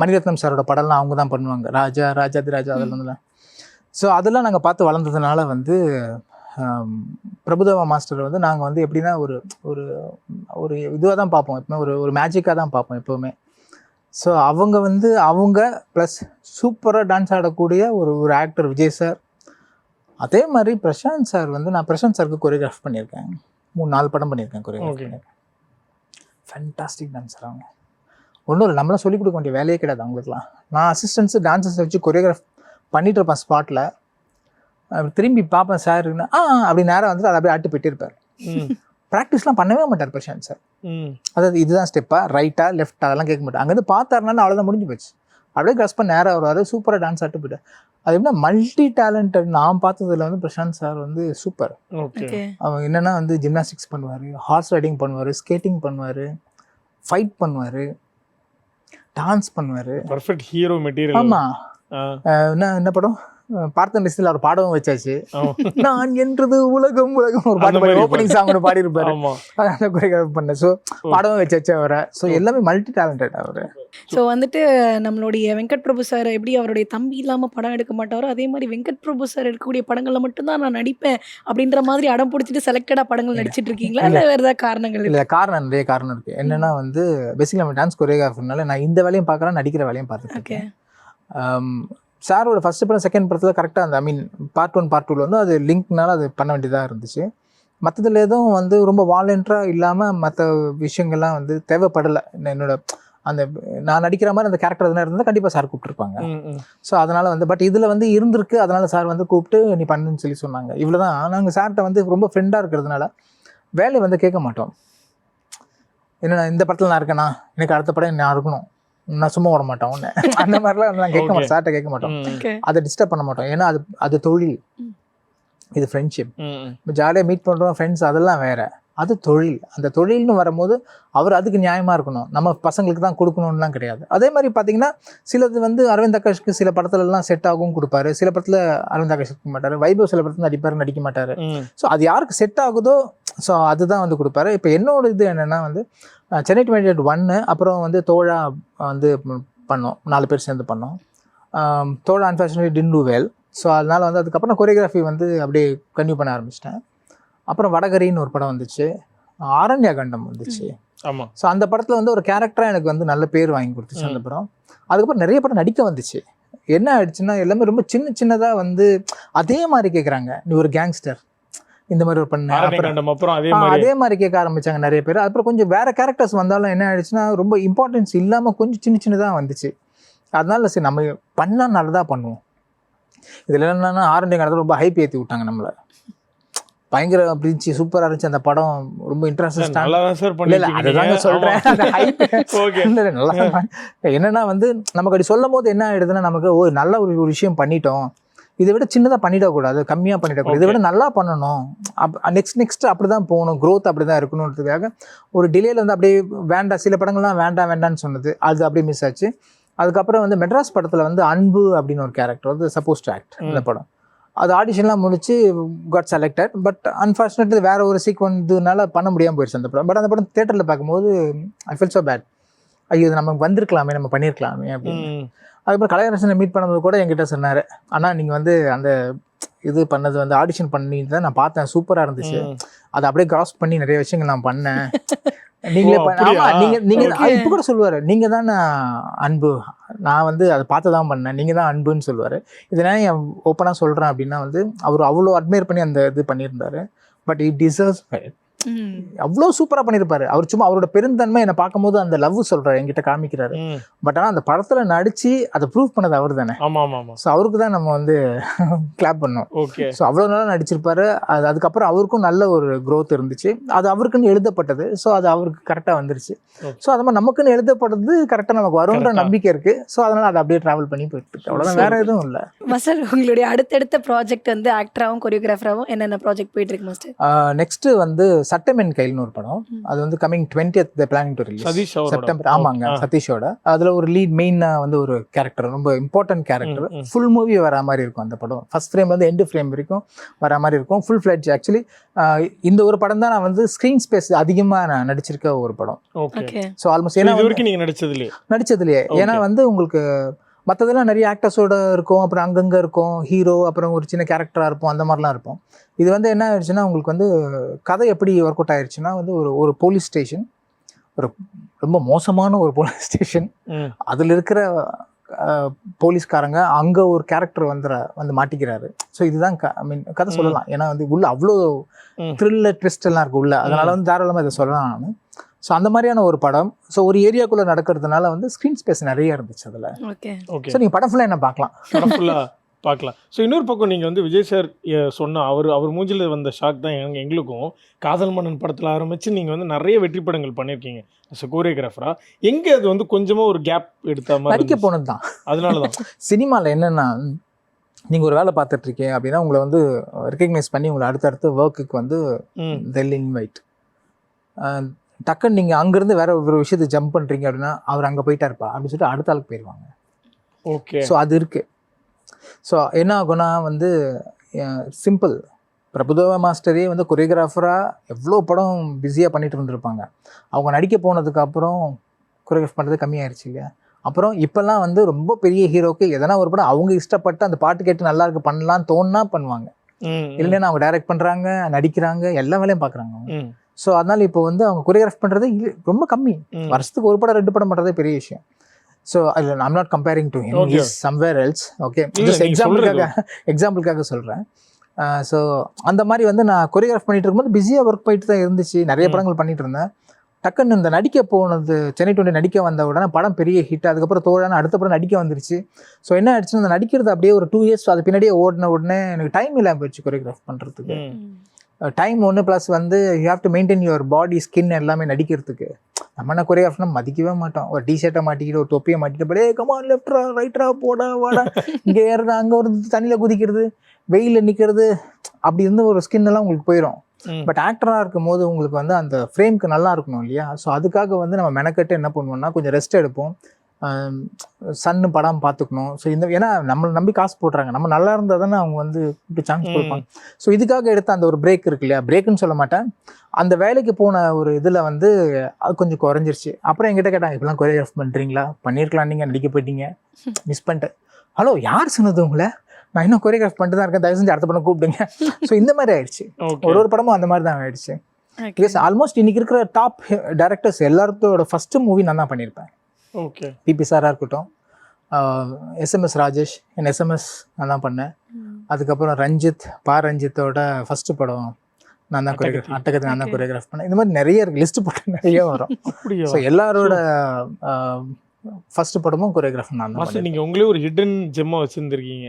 [SPEAKER 3] மணிரத்னம் சாரோட படம்லாம் அவங்க தான் பண்ணுவாங்க. ராஜா ராஜாதி ராஜா அதெல்லாம் ஸோ அதெல்லாம் நாங்கள் பார்த்து வளர்ந்ததுனால வந்து பிரபுதேவா மாஸ்டர் வந்து நாங்கள் வந்து எப்படின்னா ஒரு ஒரு ஒரு இதுவாக தான் பார்ப்போம். எப்பவுமே ஒரு ஒரு மேஜிக்காக தான் பார்ப்போம் எப்போவுமே. ஸோ அவங்க வந்து அவங்க ப்ளஸ் சூப்பராக டான்ஸ் ஆடக்கூடிய ஒரு ஒரு ஆக்டர் விஜய் சார் அதே மாதிரி பிரசாந்த் சார் வந்து நான் பிரசாந்த் சாருக்கு கொரியோகிராஃப் பண்ணியிருக்கேன். மூணு நாலு படம் பண்ணியிருக்கேன் கொரியோகிராஃப். பண்ணியிருக்கேன். ஃபேண்டாஸ்டிக் டான்ஸர் அவங்க. ஒன்றும் இல்லை நம்மளாம் சொல்லிக் கொடுக்க வேண்டிய வேலையே கிடையாது அவங்களுக்குலாம் நான் அசிஸ்டன்ஸு டான்ஸர்ஸ் வச்சு கொரியோகிராஃப் பண்ணிட்டு இருப்பேன் ஸ்பாட்டில் திரும்பி பார்ப்பேன் சார் ஆ அப்படி நேரம் வந்துட்டு அதை அப்படியே ஆட்டு போயிட்டே இருப்பார்.
[SPEAKER 1] ம்.
[SPEAKER 3] ப்ராக்டிஸ்லாம் பண்ணவே மாட்டார் பிரசாந்த் சார்
[SPEAKER 1] ம்.
[SPEAKER 3] அதாவது இதுதான் ஸ்டெப்பா ரைட்டா லெஃப்ட் அதெல்லாம் கேட்க மாட்டேன் அங்கேருந்து பார்த்தாருனா அவ்வளோதான் முடிஞ்சு போச்சு. அப்படியே கிராஸ் பண்ண நேரம் வருவார் சூப்பராக டான்ஸ் ஆட்டு போயிட்டார். அது எப்படின்னா மல்டி டேலண்டட் நான் பார்த்ததுல வந்து பிரசாந்த் சார் வந்து சூப்பர்
[SPEAKER 1] ஓகே
[SPEAKER 2] ஓகே
[SPEAKER 3] அவன் என்னன்னா வந்து ஜிம்னாஸ்டிக்ஸ் பண்ணுவார் ஹார்ஸ் ரைடிங் பண்ணுவார் ஸ்கேட்டிங் பண்ணுவார் ஃபைட் பண்ணுவார். டான்ஸ் பண்ணுவார்.
[SPEAKER 1] பர்ஃபெக்ட் ஹீரோ மெட்டீரியல்
[SPEAKER 3] ஆமாம் என்ன என்ன படம்? அஹ் பார்த்தன் லிஸ்டில் அவர் பாடவும் வச்சாச்சு. நான் என்றது உலகம் உலகம். ஒரு பாட்டு
[SPEAKER 1] மாதிரி
[SPEAKER 3] ஓப்பனிங் சாங் ஒன்று பாடியிருப்பாரு.
[SPEAKER 1] ஆமா.
[SPEAKER 3] அந்த கொரியோகிராஃப் பண்ண ஸோ பாடவும் வச்சாச்சு அவரை. ஸோ எல்லாமே மல்டி டேலண்டட் அவர்.
[SPEAKER 2] ஸோ வந்துட்டு நம்மளுடைய வெங்கட் பிரபு சார் எப்படி அவருடைய தம்பி இல்லாமல் படம் எடுக்க மாட்டாரோ அதே மாதிரி வெங்கட் பிரபு சார் எடுக்கக்கூடிய படங்களில் மட்டும்தான் நான் நடிப்பேன் அப்படின்ற மாதிரி அடம் பிடிச்சிட்டு செலக்டடாக படங்கள் நடிச்சிட்டு இருக்கீங்களா? இல்லை. வேறு ஏதாவது காரணங்கள்
[SPEAKER 3] இல்லை காரணம் நிறைய காரணம் இருக்கு. என்னன்னா வந்து பேசிக்கலி நம்ம டான்ஸ் கொரியோகிராஃபர்னால நான் இந்த வேலையும் பார்க்குறேன் நடிக்கிற வேலையும்
[SPEAKER 2] ஓகே
[SPEAKER 3] இருக்கேன். சாரோட ஃபர்ஸ்ட் படம் செகண்ட் படத்தில் கரெக்டாக அந்த I mean part one part டூவில் வந்து அது லிங்க்னால அது பண்ண வேண்டியதாக இருந்துச்சு. மற்றதுல எதுவும் வந்து ரொம்ப வாலண்டராக இல்லாமல் மற்ற விஷயங்கள்லாம் வந்து தேவைப்படலை. என்னோட அந்த நான் நடிக்கிற மாதிரி அந்த கேரக்டர் எதுனா இருந்தால் கண்டிப்பாக சார் கூப்பிட்டுருப்பாங்க. ஸோ அதனால் வந்து பட் இதில் வந்து இருந்திருக்கு அதனால் சார் வந்து கூப்பிட்டு நீ பண்ணுன்னு சொல்லி சொன்னாங்க. இவ்வளோ தான் நாங்கள் சார்கிட்ட வந்து ரொம்ப ஃப்ரெண்டாக இருக்கிறதுனால வேலையை வந்து கேட்க மாட்டோம். என்னண்ணா இந்த படத்தில் நான் இருக்கேனா? எனக்கு அடுத்த படம் நான் இருக்கணும். நான் சும்மா விட மாட்டோம் உன்னை அந்த மாதிரிலாம் நான் கேட்க மாட்டோம் சார்கிட்ட கேட்க மாட்டோம். அதை டிஸ்டர்ப் பண்ண மாட்டோம். ஏன்னா அது அது தொழில். இது ஃப்ரெண்ட்ஷிப். இப்போ ஜாலியாக மீட் பண்ணுறோம் ஃப்ரெண்ட்ஸ் அதெல்லாம் வேற. அது தொழில். அந்த தொழில்னு வரும்போது அவர் அதுக்கு நியாயமாக இருக்கணும். நம்ம பசங்களுக்கு தான் கொடுக்கணும்லாம் கிடையாது. அதே மாதிரி பார்த்தீங்கன்னா சிலது வந்து அரவிந்த் அகாஷ்க்கு சில படத்துலலாம் செட் ஆகும் கொடுப்பாரு. சில படத்தில் அரவிந்த் அகாஷ் இருக்க மாட்டார். வைபவ் சில படத்தில் நடிப்பார் நடிக்க மாட்டார். ஸோ அது யாருக்கு செட் ஆகுதோ ஸோ அதுதான் வந்து கொடுப்பாரு. இப்போ என்னோட இது என்னென்னா வந்து சென்னை டுவெண்ட்டி ஒன்று அப்புறம் வந்து தோழா வந்து பண்ணோம். நாலு பேர் சேர்ந்து பண்ணோம். Thozha unfortunately didn't do well so அதனால் வந்து அதுக்கப்புறம் கொரியோகிராஃபி வந்து அப்படியே கன்டினியூ பண்ண ஆரம்பிச்சிட்டேன். அப்புறம் வடகரின்னு ஒரு படம் வந்துச்சு. ஆரண்ய கண்டம் வந்துச்சு.
[SPEAKER 1] ஆமா.
[SPEAKER 3] ஸோ அந்த படத்தில் வந்து ஒரு கேரக்டராக எனக்கு வந்து நல்ல பேர் வாங்கி கொடுத்துச்சு அந்த படம். அதுக்கப்புறம் நிறைய படம் நடிக்க வந்துச்சு. என்ன ஆயிடுச்சுன்னா எல்லாமே ரொம்ப சின்ன சின்னதாக வந்து அதே மாதிரி கேட்குறாங்க நீ ஒரு கேங்ஸ்டர் இந்த மாதிரி ஒரு பண்ண. அப்புறம்
[SPEAKER 1] அதே மாதிரி.
[SPEAKER 3] அதே மாதிரி கேட்க ஆரம்பிச்சாங்க நிறைய பேர். அப்புறம் கொஞ்சம் வேற கேரக்டர்ஸ் வந்தாலும் என்ன ஆயிடுச்சுன்னா ரொம்ப இம்பார்ட்டன்ஸ் இல்லாமல் கொஞ்சம் சின்ன சின்னதாக வந்துச்சு. அதனால சரி நம்ம பண்ணால் நல்லதாக பண்ணுவோம். இதில் என்னன்னா ஆரண்ய காலத்தில் ரொம்ப ஹைப் ஏற்றி விட்டாங்க நம்மளை. பயங்கர இருந்துச்சு சூப்பராக இருந்துச்சு அந்த படம். ரொம்ப இன்ட்ரெஸ்ட்
[SPEAKER 1] நல்லா சார்
[SPEAKER 3] அதுதாங்க சொல்றேன். பண்ண- என்னன்னா வந்து நமக்கு அப்படி சொல்லும் போது என்ன ஆயிடுதுன்னா நமக்கு ஓ நல்ல ஒரு ஒரு விஷயம் பண்ணிட்டோம். இதை விட சின்னதாக பண்ணிடக்கூடாது கம்மியாக பண்ணிடக்கூடாது. இதை விட நல்லா பண்ணணும். அப் நெக்ஸ்ட் நெக்ஸ்ட் அப்படி தான் போகணும். க்ரோத் அப்படி தான் இருக்கணுன்றதுக்காக ஒரு டிலேல வந்து அப்படியே வேண்டாம் சில படங்கள்லாம் வேண்டாம் வேண்டாம்னு சொன்னது. அது அப்படியே மிஸ் ஆச்சு. அதுக்கப்புறம் வந்து மெட்ராஸ் படத்தில் வந்து அன்பு அப்படின்னு ஒரு கேரக்டர் வந்து சப்போஸ் டு ஆக்ட் இந்த படம். அது ஆடிஷன்லாம் முடிச்சு காட் செலக்டட் பட் அன்ஃபார்ச்சுனேட்லி வேற ஒரு சீக்வன்ஸ்னால பண்ண முடியாமல் போயிடுச்சு அந்த படம். பட் அந்த படம் தேட்டரில் பார்க்கும்போது ஐ ஃபீல் ஸோ பேட் ஐயோ இது நமக்கு வந்திருக்கலாமே நம்ம பண்ணியிருக்கலாமே அப்படின்னு. அதுக்கப்புறம் கலையரசனை மீட் பண்ணும்போது கூட என்கிட்ட சொன்னார். அண்ணா நீங்கள் வந்து அந்த இது பண்ணது வந்து ஆடிஷன் பண்ணி தான் நான் பார்த்தேன். சூப்பராக இருந்துச்சு. அதை அப்படியே கிராஸ் பண்ணி நிறைய விஷயங்கள் நான் பண்ணேன். நீங்களே நீங்க நீங்க. இப்ப கூட சொல்லுவாரு. நீங்க தான் அன்பு. நான் வந்து அதை பார்த்து தான் பண்ணேன். நீங்க தான் அன்புன்னு சொல்லுவாரு. இதை நான் என் ஓப்பனா சொல்றேன் அப்படின்னா வந்து அவர் அவ்வளோ அட்மையர் பண்ணி அந்த இது பண்ணியிருந்தாரு. But it deserves. அவ்வளோ சூப்பரா பண்ணியிருப்பாரு. அவர் சும்மா அவரோட பெருந்தன்மை என்னை பார்க்கும்போது அந்த லவ் சொல்றாரு என்கிட்ட காமிக்கிறாரு. பட் ஆனா அந்த படத்துல நடிச்சு அதை ப்ரூவ் பண்ணது அவர் தானே.
[SPEAKER 1] ஆமா ஆமா ஆமா
[SPEAKER 3] ஸோ அவருக்கு தான் நம்ம வந்து கிளாப் பண்ணோம்.
[SPEAKER 1] ஓகே
[SPEAKER 3] ஸோ அவ்வளோ நாளாக நடிச்சிருப்பாரு. அது அதுக்கப்புறம் அவருக்கும் நல்ல ஒரு growth இருந்துச்சு. அது அவருக்குன்னு எழுதப்பட்டது. ஸோ அது அவருக்கு கரெக்டாக வந்துருச்சு. ஸோ அது மாதிரி நமக்குன்னு எழுதப்பட்டது கரெக்டாக நமக்கு வரும்ன்ற. நம்பிக்கை இருக்கு. ஸோ அதனால அதை அப்படியே டிராவல் பண்ணி போயிட்டு இருக்கு. அவ்வளோதான் வேற எதுவும் இல்லை.
[SPEAKER 2] மாஸ்டர் உங்களுடைய அடுத்தடுத்த ப்ராஜெக்ட் வந்து ஆக்டராகவும் கொரியோகிராஃபராகவும் என்னென்ன ப்ராஜெக்ட் போயிட்டு இருக்கு மாஸ்டர்
[SPEAKER 3] நெக்ஸ்ட் வந்து சட்டமென் கைல்னு ஒரு படம். அது வந்து coming twentieth the planning to release September ஆமாங்க. சதீஷோட. அதுல ஒரு லீட் மெயினா வந்து ஒரு கேரக்டர் ரொம்ப இம்பார்ட்டன்ட் கேரக்டர். ஃபுல் மூவி வர மாதிரி இருக்கும் அந்த படம். ஃபர்ஸ்ட் ஃப்ரேம் வந்து எண்டு ஃப்ரேம் வரைக்கும் வர மாதிரி இருக்கும். ஃபுல் ஃபிளட்ஜ் ஆக்சுவலி இந்த ஒரு படம் தான் நான் வந்து ஸ்க்ரீன் ஸ்பேஸ் அதிகமா நான் நடிச்சிருக்க ஒரு படம். ஸோ ஆல்மோஸ்ட் ஏன்னா
[SPEAKER 1] நடிச்சதுலயே
[SPEAKER 3] நடிச்சதுலயே ஏன்னா. வந்து உங்களுக்கு மற்றதெல்லாம் நிறைய ஆக்டர்ஸோட இருக்கும். அப்புறம் அங்கங்க இருக்கும். ஹீரோ அப்புறம் ஒரு சின்ன கேரக்டராக இருப்போம். அந்த மாதிரிலாம் இருப்போம். இது வந்து என்ன ஆயிடுச்சுன்னா உங்களுக்கு வந்து கதை எப்படி ஒர்க் அவுட் ஆயிடுச்சுன்னா வந்து ஒரு ஒரு போலீஸ் ஸ்டேஷன் ஒரு ரொம்ப மோசமான ஒரு போலீஸ் ஸ்டேஷன். அதில் இருக்கிற போலீஸ்காரங்க அங்கே ஒரு கேரக்டர் வந்துற வந்து மாட்டிக்கிறாரு. ஸோ இதுதான் ஐ மீன் கதை. சொல்லலாம். ஏன்னா வந்து உள்ள அவ்வளோ. த்ரில்லர் ட்விஸ்ட் எல்லாம் இருக்கு உள்ள. அதனால. வந்து தாராளமாக இதை சொல்லலாம் நான். ஸோ அந்த மாதிரியான ஒரு படம். ஸோ ஒரு ஏரியாக்குள்ளே நடக்கிறதுனால வந்து ஸ்க்ரீன் ஸ்பேஸ் நிறைய இருந்துச்சு அதில்.
[SPEAKER 2] ஓகே
[SPEAKER 1] ஓகே
[SPEAKER 3] ஸோ நீங்கள் படம் ஃபுல்லாக என்ன பார்க்கலாம்?
[SPEAKER 1] படம் ஃபுல்லா பார்க்கலாம். ஸோ இன்னொரு பக்கம் நீங்கள் வந்து விஜய் சார் சொன்ன அவர் அவர் மூஞ்சில வந்த ஷாக் தான் எங்க எங்களுக்கும். காதல் மன்னன் படத்தில் ஆரம்பித்து நீங்கள் வந்து நிறைய வெற்றி படங்கள் பண்ணியிருக்கீங்க as a கோரியோகிராஃபரா எங்கே அது வந்து கொஞ்சமாக ஒரு கேப் எடுத்த மாதிரி
[SPEAKER 3] நடிக்க? போனது தான்
[SPEAKER 1] அதனால தான்
[SPEAKER 3] சினிமாவில் என்னென்னா நீங்கள் ஒரு வேலை பார்த்துட்டு இருக்கீங்க அப்படின்னா உங்களை வந்து ரெக்கக்னைஸ் பண்ணி உங்களை அடுத்தடுத்த ஒர்க்குக்கு வந்து
[SPEAKER 1] ம்.
[SPEAKER 3] தெல் இன்வைட் டக்குன்னு நீங்கள் அங்கேருந்து வேற ஒரு விஷயத்துக்கு ஜம்ப் பண்ணுறீங்க அப்படின்னா அவர் அங்கே போயிட்டாருப்பா அப்படின்னு சொல்லிட்டு அடுத்த ஆளுக்கு போயிடுவாங்க
[SPEAKER 1] ஓகே
[SPEAKER 3] ஸோ அது இருக்கு. ஸோ என்ன ஆகும்னா வந்து சிம்பிள் பிரபுதேவா மாஸ்டரே வந்து கொரியோகிராஃபராக எவ்வளோ படம் பிஸியாக பண்ணிட்டு இருந்திருப்பாங்க. அவங்க நடிக்க போனதுக்கு அப்புறம் கொரியோகிராஃப் பண்ணுறது கம்மியாயிருச்சு இல்லையா? அப்புறம் இப்போல்லாம் வந்து ரொம்ப பெரிய ஹீரோக்கு எதனா ஒரு படம் அவங்க இஷ்டப்பட்டு அந்த பாட்டு கேட்டு நல்லா இருக்கு பண்ணலாம்னு தோணுனா பண்ணுவாங்க. இல்லைன்னா அவங்க டைரக்ட் பண்ணுறாங்க நடிக்கிறாங்க எல்லா வேலையும் பார்க்குறாங்க ஸோ அதனால இப்போ வந்து அவங்க கொரியோகிராஃப் பண்ணுறது ரொம்ப கம்மி. வருஷத்துக்கு ஒரு படம் ரெண்டு படம் பண்ணுறதே பெரிய விஷயம். ஸோ அதில் I'm not comparing to him. Is somewhere else okay எக்ஸாம்பிளுக்காக எக்ஸாம்பிளுக்காக சொல்கிறேன் ஸோ அந்த மாதிரி வந்து நான் கொரியோகிராஃப் பண்ணிட்டு இருக்கும்போது பிஸியாக ஒர்க் போயிட்டு தான் இருந்துச்சு. நிறைய. படங்கள் பண்ணிட்டு இருந்தேன். டக்குன்னு இந்த நடிக்க போனது சென்னை டுவெண்ட்டி நடிக்க வந்த உடனே படம் பெரிய ஹிட் அதுக்கப்புறம் தோழான அடுத்த படம் நடிக்க வந்துருச்சு. ஸோ என்ன ஆயிடுச்சுன்னா அந்த நடிக்கிறது அப்படியே ஒரு டூ இயர்ஸ் அது பின்னாடியே ஓடின உடனே எனக்கு டைம் இல்லாமல் போயிடுச்சு கொரியோகிராஃப் பண்ணுறதுக்கு டைம் ஒன்று ப்ளஸ் வந்து you have to maintain your body skin எல்லாமே நடிக்கிறதுக்கு. நம்ம என்ன கொரியோகிராஃப்னா மதிக்கவே மாட்டோம். ஒரு டிஷர்ட்டை மாட்டிக்கிட்டு ஒரு தொப்பியை மாட்டிட்டு அப்படியே கமான் லெஃப்ட்ரா ரைட்ரா போடா வாடா. இங்கே ஏறுறது அங்கே ஒரு தண்ணியில் குதிக்கிறது வெயிலில் நிற்கிறது அப்படி இருந்து ஒரு ஸ்கின் எல்லாம் உங்களுக்கு போயிடும் பட் ஆக்டராக இருக்கும் போது உங்களுக்கு வந்து அந்த ஃப்ரேம்க்கு நல்லா இருக்கணும் இல்லையா? ஸோ அதுக்காக வந்து நம்ம மெனக்கட்டு என்ன பண்ணுவோம்னா கொஞ்சம் ரெஸ்ட் எடுப்போம். சன்னு படம் பார்த்துக்கணும் ஸோ இந்த ஏன்னா நம்மளை நம்பி காசு போடுறாங்க. நம்ம நல்லா இருந்தால் தானே அவங்க வந்து இப்படி சான்ஸ். கொடுப்பாங்க. ஸோ இதுக்காக எடுத்த அந்த ஒரு பிரேக் இருக்கு இல்லையா? பிரேக்குன்னு சொல்ல மாட்டேன். அந்த வேலைக்கு போன ஒரு இதில் வந்து அது கொஞ்சம் குறைஞ்சிருச்சு. அப்புறம் என்கிட்ட கேட்டாங்க இப்படிலாம் கொரியோகிராஃப் பண்ணுறீங்களா பண்ணியிருக்கலாம் நீங்கள் நடிக்க போயிட்டீங்க. மிஸ் பண்ணிட்டேன். ஹலோ யார் சொன்னது உங்களை? நான் இன்னும் கொரியோகிராஃப் பண்ணிட்டு தான் இருக்கேன். தயவு செஞ்சு அடுத்த படம் கூப்பிடுங்க. ஸோ இந்த மாதிரி ஆயிடுச்சு. ஒரு ஒரு படமும் அந்த மாதிரி தான் ஆயிடுச்சு. ஆல்மோஸ்ட் இன்னைக்கு இருக்கிற டாப் டேரக்டர்ஸ் எல்லாத்தோட ஃபர்ஸ்ட் மூவி நான் தான் பண்ணியிருப்பேன்.
[SPEAKER 1] ஓகே.
[SPEAKER 3] பிபி சாராக இருக்கட்டும் எஸ்எம்எஸ் ராஜேஷ் என் எஸ்எம்எஸ் நான் தான் பண்ணேன். அதுக்கப்புறம் ரஞ்சித் பா ரஞ்சித்தோட ஃபர்ஸ்ட் படம் நான் தான் கொரியோகிராஃப்
[SPEAKER 1] அட்டகத்தி.
[SPEAKER 3] நான் தான். கொரியோகிராஃப் பண்ணேன். இந்த மாதிரி நிறைய இருக்கு லிஸ்ட் போட்டு நிறைய வரும்.
[SPEAKER 1] அப்படியா?
[SPEAKER 3] ஸோ எல்லாரோட ஃபர்ஸ்ட் படமும் கொரியோகிராஃப் நான் தான்
[SPEAKER 1] மாஸ்டர் நீங்கள் உங்களே ஒரு ஹிடன் ஜெம்மாக வச்சுருந்துருக்கீங்க.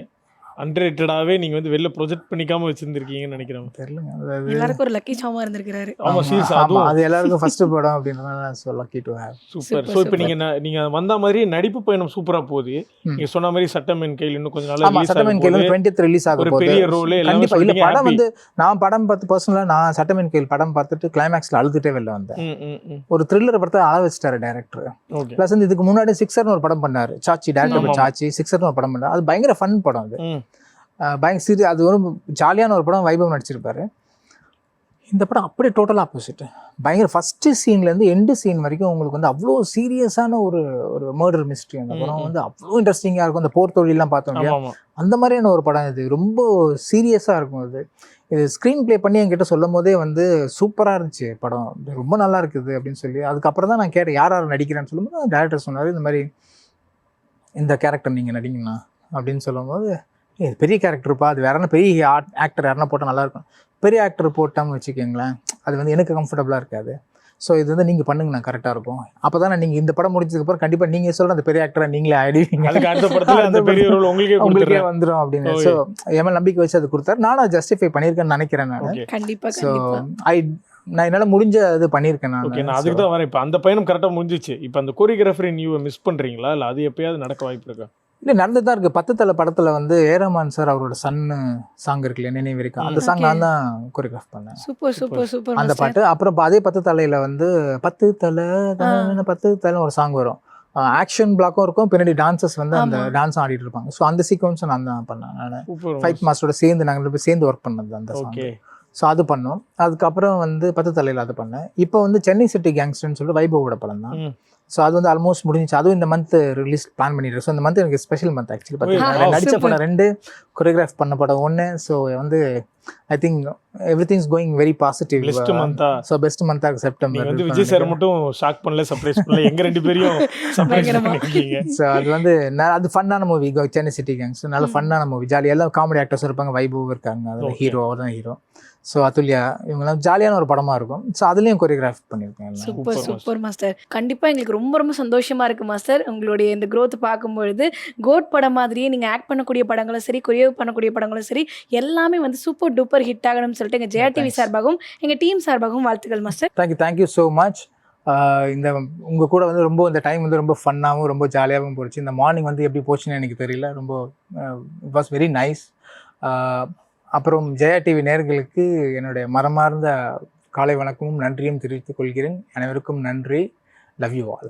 [SPEAKER 1] அன்ரேட்டடாகவே நீங்கள் வந்து வெளில ப்ரொஜெக்ட் பண்ணிக்காம வச்சுருந்துருக்கீங்கன்னு நினைக்கிறேன்.
[SPEAKER 3] தெரியலங்க. அது
[SPEAKER 2] எல்லாருக்கும் ஒரு லக்கி சாமா இருந்திருக்கிறாரு.
[SPEAKER 1] ஆமா
[SPEAKER 3] ஆமா,
[SPEAKER 1] அதுவும்
[SPEAKER 3] அது எல்லாருக்கும் ஃபர்ஸ்ட் படம் அப்படின்றதுனால so lucky to have
[SPEAKER 1] super so இப்போ. நீங்க ந- நீங்க வந்த மாதிரி நடிப்பு பயணம் சூப்பரா போகுது. நீங்க சொன்ன மாதிரி சட்டமேன் கையில் இன்னும் கொஞ்சம் நாள்
[SPEAKER 3] ஆமா
[SPEAKER 1] ரிலீஸ்
[SPEAKER 3] சட்டமேன் கையில்
[SPEAKER 1] ஆகும்
[SPEAKER 3] டுவெண்ட்டி ரிலீஸ் ஆக
[SPEAKER 1] ஒரு பெரிய ரோல் எல்லாமே
[SPEAKER 3] கண்டிப்பா. இல்ல படம். வந்து நான் படம் பார்த்து பர்சனலா நான் சட்டமேன் கையில் படம் பார்த்துட்டு கிளைமேக்ஸ்ல அழுதுட்டே வெளில வந்தேன்.
[SPEAKER 1] ம் ம் ம்.
[SPEAKER 3] ஒரு த்ரில்லர் படத்தை அழ வச்சிட்டாரு டேரக்டர்
[SPEAKER 1] ஓகே
[SPEAKER 3] பிளஸ் வந்து இதுக்கு முன்னாடி சிக்ஸர்னு ஒரு படம் பண்ணாரு. சாச்சி டேரக்டர். சாச்சி சிக்ஸர்னு ஒரு படம் பண்ணாரு. அது பயங்கர ஃபன் படம் அது. பயங்கர சீரி அது ஒரு ஜாலியான ஒரு படம் வைபவ் நடிச்சிருப்பாரு. இந்த படம் அப்படியே டோட்டல் ஆப்போசிட் பயங்கர ஃபஸ்ட்டு சீன்லேருந்து எண்டு சீன் வரைக்கும் உங்களுக்கு வந்து அவ்வளோ சீரியஸான ஒரு ஒரு மர்டர் மிஸ்ட்ரி அந்த படம். வந்து அவ்வளோ இன்ட்ரெஸ்டிங்காக இருக்கும். அந்த போர் தொழிலாம் பார்த்தோம் இல்லையா? அந்த மாதிரியான ஒரு படம் இது. ரொம்ப சீரியஸாக இருக்கும் இது இது ஸ்க்ரீன் ப்ளே பண்ணி என்கிட்ட சொல்லும் போதே வந்து சூப்பராக இருந்துச்சு படம். ரொம்ப நல்லா இருக்குது அப்படின்னு சொல்லி. அதுக்கப்புறம் தான் நான் கேட்டேன் யார் யார் நடிக்கிறேன்னு? சொல்லும்போது டேரக்டர் சொன்னார் இந்த மாதிரி இந்த கேரக்டர் நீங்கள் நடிங்கண்ணா. அப்படின்னு சொல்லும்போது "ஏய், இது பெரிய கேரக்டர்ப்பா அது வேற என்ன பெரிய ஆர்ட் ஆக்டர் யாருன்னா போட்டால் நல்லாயிருக்கும் பெரிய ஆக்டர் போட்டோம்னு வச்சுக்கோங்களேன் அது வந்து எனக்கு கம்ஃபர்டபுளாக இருக்காது. ஸோ இது வந்து நீங்கள் பண்ணுங்கண்ணா கரெக்டாக இருக்கும் அப்போ தானே நீங்கள் இந்த படம் முடிச்சதுக்கப்புறம் கண்டிப்பாக நீங்கள் சொல்கிற அந்த பெரிய ஆக்டரை நீங்களே ஆயிடுவீங்க.
[SPEAKER 1] அதுக்கு அடுத்த படத்துல அந்த பெரிய ரோல் உங்களுக்கே
[SPEAKER 3] உங்களுக்கே வந்துடும் அப்படின்னு.
[SPEAKER 1] ஓகே.
[SPEAKER 3] ஸோ என் மேல நம்பிக்கை வச்சு அது கொடுத்தாரு. நானும் ஜஸ்டிஃபை பண்ணியிருக்கேன்னு நினைக்கிறேன் நான்.
[SPEAKER 1] ஓகே
[SPEAKER 2] கண்டிப்பா
[SPEAKER 3] ஸோ ஐ நான் என்னால் முடிஞ்ச இது பண்ணியிருக்கேன்
[SPEAKER 1] ஓகே நான்
[SPEAKER 3] நான்
[SPEAKER 1] அதுக்கு தான் வரேன். இப்போ அந்த பயணம் கரெக்டாக முடிஞ்சிச்சு. இப்போ அந்த கோரியோகிராஃபரி நியூவை மிஸ் பண்றீங்களா? இல்லை அது எப்பயாவது நடக்க வாய்ப்பு இருக்கா?
[SPEAKER 3] இல்லை நடந்து தான் இருக்குது பத்து தலை படத்தில் வந்து ஏரமான் சார் அவரோட சன்னு சாங் இருக்கு இல்லையா நினைவு இருக்கு. அந்த. சாங். நான் தான் கொரியோகிராஃப் பண்ணேன்.
[SPEAKER 2] சூப்பர் சூப்பர் சூப்பர்
[SPEAKER 3] அந்த பாட்டு. அப்புறம் அதே பத்து தலையில் வந்து பத்து தலை பத்து தலை ஒரு சாங் வரும். ஆக்ஷன் பிளாக்கும் இருக்கும். பின்னாடி டான்சர்ஸ் வந்து அந்த. டான்ஸ் ஆடிட்டு இருப்பாங்க. ஸோ அந்த சீக்வன்ஸும் நான் தான் பண்ணேன் நான். ஃபைட் மாஸ்டரோட சேர்ந்து நாங்கள் பேரும் சேர்ந்து ஒர்க் பண்ணது அந்த சாங் ஸோ அது பண்ணோம். அதுக்கப்புறம் வந்து பத்து தலையில் அது பண்ணேன். இப்போ வந்து சென்னை சிட்டி கேங்ஸ்டர்னு சொல்லிட்டு வைபவோட படம் தான். ஸோ அது வந்து ஆல்மோஸ்ட் முடிஞ்சிச்சு. அதுவும் இந்த மந்த் ரிலீஸ் பிளான் பண்ணிட்டு ஸோ இந்த மந்த் எனக்கு ஸ்பெஷல் மந்த் ஆக்சுவலி பார்த்தீங்கன்னா நடிச்ச
[SPEAKER 2] super.
[SPEAKER 3] படம் ரெண்டு கொரியோகிராஃப் பண்ண படம் ஒன்று ஸோ வந்து I think every things going very positive
[SPEAKER 1] best manta
[SPEAKER 3] so best மந்தாக
[SPEAKER 1] நீங்க
[SPEAKER 3] செப்டம்பர்
[SPEAKER 1] வந்து விஜய் சார் மட்டும் ஷாக் பண்ணல சர்ப்ரைஸ் பண்ணல. எங்க ரெண்டு பேரையும் சர்ப்ரைஸ்
[SPEAKER 3] ஸோ அது வந்து அது ஃபன்னான மூவி சென்னை சிட்டி கேங்ஸ் நல்ல
[SPEAKER 2] ம்.
[SPEAKER 3] ஃபன்னான மூவி ஜாலியாக எல்லாம் காமெடி ஆக்டர்ஸ் இருப்பாங்க. வைபவ் இருக்காங்க. அதில். ஹீரோ அவர் தான் ஹீரோ ஸோ அதுல்யா இவங்கெல்லாம் ஜாலியான ஒரு படமாக இருக்கும். ஸோ அதுலேயும் கொரியோகிராஃப் பண்ணியிருக்கேன்.
[SPEAKER 2] சூப்பர்
[SPEAKER 1] Super,
[SPEAKER 2] சூப்பர் மாஸ்டர் கண்டிப்பா எங்களுக்கு ரொம்ப ரொம்ப சந்தோஷமா இருக்கு மாஸ்டர் உங்களுடைய இந்த growth பார்க்கும்பொழுது கோட் படம் மாதிரியே நீங்க ஆக்ட் பண்ணக்கூடிய படங்களும் சரி கொரியோ பண்ணக்கூடிய படங்களும் சரி எல்லாமே வந்து சூப்பர் டூப்பர் ஹிட் ஆகணும்னு சொல்லிட்டு எங்க ஜெயா டிவி. சார்பாகவும் எங்க டீம் சார்பாகவும் வாழ்த்துக்கள் master
[SPEAKER 3] thank you thank you so much இந்த உங்கள் கூட வந்து ரொம்ப இந்த டைம் வந்து ரொம்ப ஃபன்னாகவும் ரொம்ப ஜாலியாகவும் போச்சு. இந்த மார்னிங் வந்து எப்படி போச்சுன்னு எனக்கு தெரியல. ரொம்ப இட் வாஸ் வெரி நைஸ் அப்புறம் ஜெயா டிவி நேர்களுக்கு என்னுடைய மரமார்ந்த காலை வணக்கமும் நன்றியும் தெரிவித்துக் கொள்கிறேன். அனைவருக்கும் நன்றி. Love you all